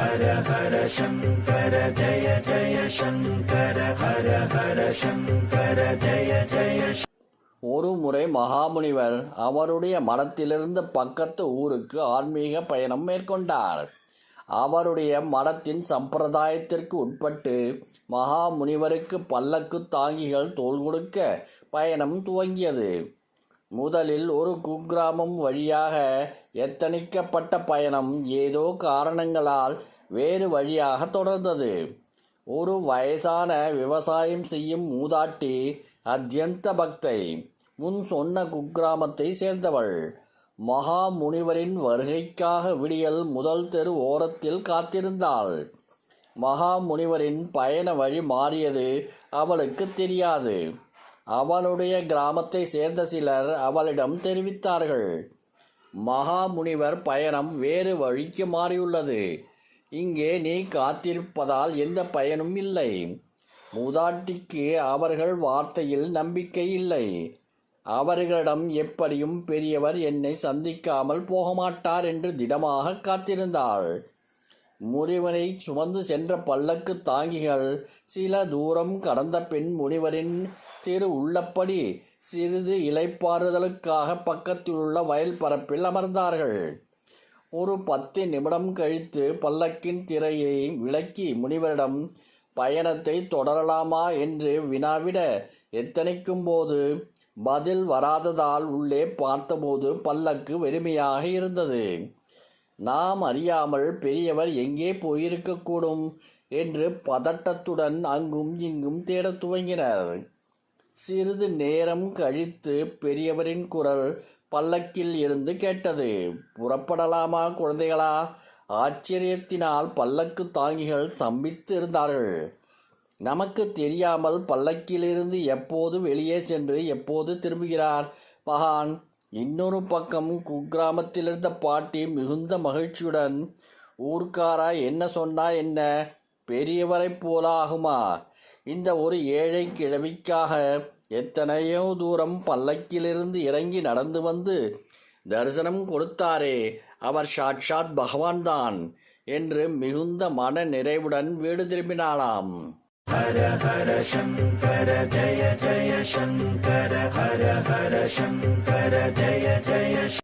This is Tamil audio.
ஹர ஹர சங்கர ஜய ஜய சங்கர ஹர ஹர சங்கர ஜய ஜய ஒரு முறை மகாமுனிவர் அவருடைய மடத்திலிருந்து பக்கத்து ஊருக்கு ஆன்மீக பயணம் மேற்கொண்டார். அவருடைய மடத்தின் சம்பிரதாயத்திற்கு உட்பட்டு மகாமுனிவருக்கு பல்லக்கு தாங்கிகள் தோல் கொடுக்க பயணம் துவங்கியது. முதலில் ஒரு குக்கிராமம் வழியாக எத்தனிக்கப்பட்ட பயணம் ஏதோ காரணங்களால் வேறு வழியாக தொடர்ந்தது. ஒரு வயசான விவசாயம் செய்யும் மூதாட்டி அத்யந்த பக்தை முன் சொன்ன குக்கிராமத்தை சேர்ந்தவள். மகா முனிவரின் வருகைக்காக விடியல் முதல் தெரு ஓரத்தில் காத்திருந்தாள். மகா முனிவரின் பயண வழி மாறியது அவளுக்கு தெரியாது. அவளுடைய கிராமத்தை சேர்ந்த சிலர் அவளிடம் தெரிவித்தார்கள். மகா முனிவர் பயணம் வேறு வழிக்கு மாறியுள்ளது. இங்கே நீ காத்திருப்பதால் எந்த பயனும் இல்லை. மூதாட்டிக்கு அவர்கள் வார்த்தையில் நம்பிக்கை இல்லை. அவர்களிடம் எப்படியும் பெரியவர் என்னை சந்திக்காமல் போகமாட்டார் என்று திடமாக காத்திருந்தாள். முனிவனை சுமந்து சென்ற பல்லக்கு தாங்கிகள் சில தூரம் கடந்த பின் முனிவரின் திரு உள்ளப்படி சிறிது இலைப்பாறுதலுக்காக பக்கத்திலுள்ள வயல் பரப்பில் அமர்ந்தார்கள். ஒரு பத்து நிமிடம் கழித்து பல்லக்கின் திரையை விளக்கி முனிவரிடம் பயணத்தை தொடரலாமா என்று வினாவிட எத்தனைக்கும் போது பதில் வராததால் உள்ளே பார்த்தபோது பல்லக்கு வெறுமையாக இருந்தது. நாம் அறியாமல் பெரியவர் எங்கே போயிருக்கக்கூடும்? என்று பதட்டத்துடன் அங்கும் இங்கும் தேடத் துவங்கினர். சிறிது நேரம் கழித்து பெரியவரின் குரல் பல்லக்கில் இருந்து கேட்டது. புறப்படலாமா குழந்தைகளா? ஆச்சரியத்தினால் பல்லக்கு தாங்கிகள் சம்பித்து இருந்தார்கள் நமக்கு தெரியாமல் பல்லக்கிலிருந்து எப்போது வெளியே சென்று எப்போது திரும்புகிறார்? மகான் இன்னொரு பக்கம் குக்கிராமத்திலிருந்த பாட்டி மிகுந்த மகிழ்ச்சியுடன் ஊர்க்காரா என்ன சொன்னா என்ன? பெரியவரைப் போல ஆகுமா? இந்த ஒரு ஏழை கிழவிக்காக எத்தனையோ தூரம் பல்லக்கிலிருந்து இறங்கி நடந்து வந்து தரிசனம் கொடுத்தாரே அவர் சாட்சாத் பகவான் தான் என்று மிகுந்த மன நிறைவுடன் வீடு திரும்பினாளாம். ஹர ஹர சங்கர ஜய ஜய சங்கர ஹர ஹர சங்கர ஜய ஜய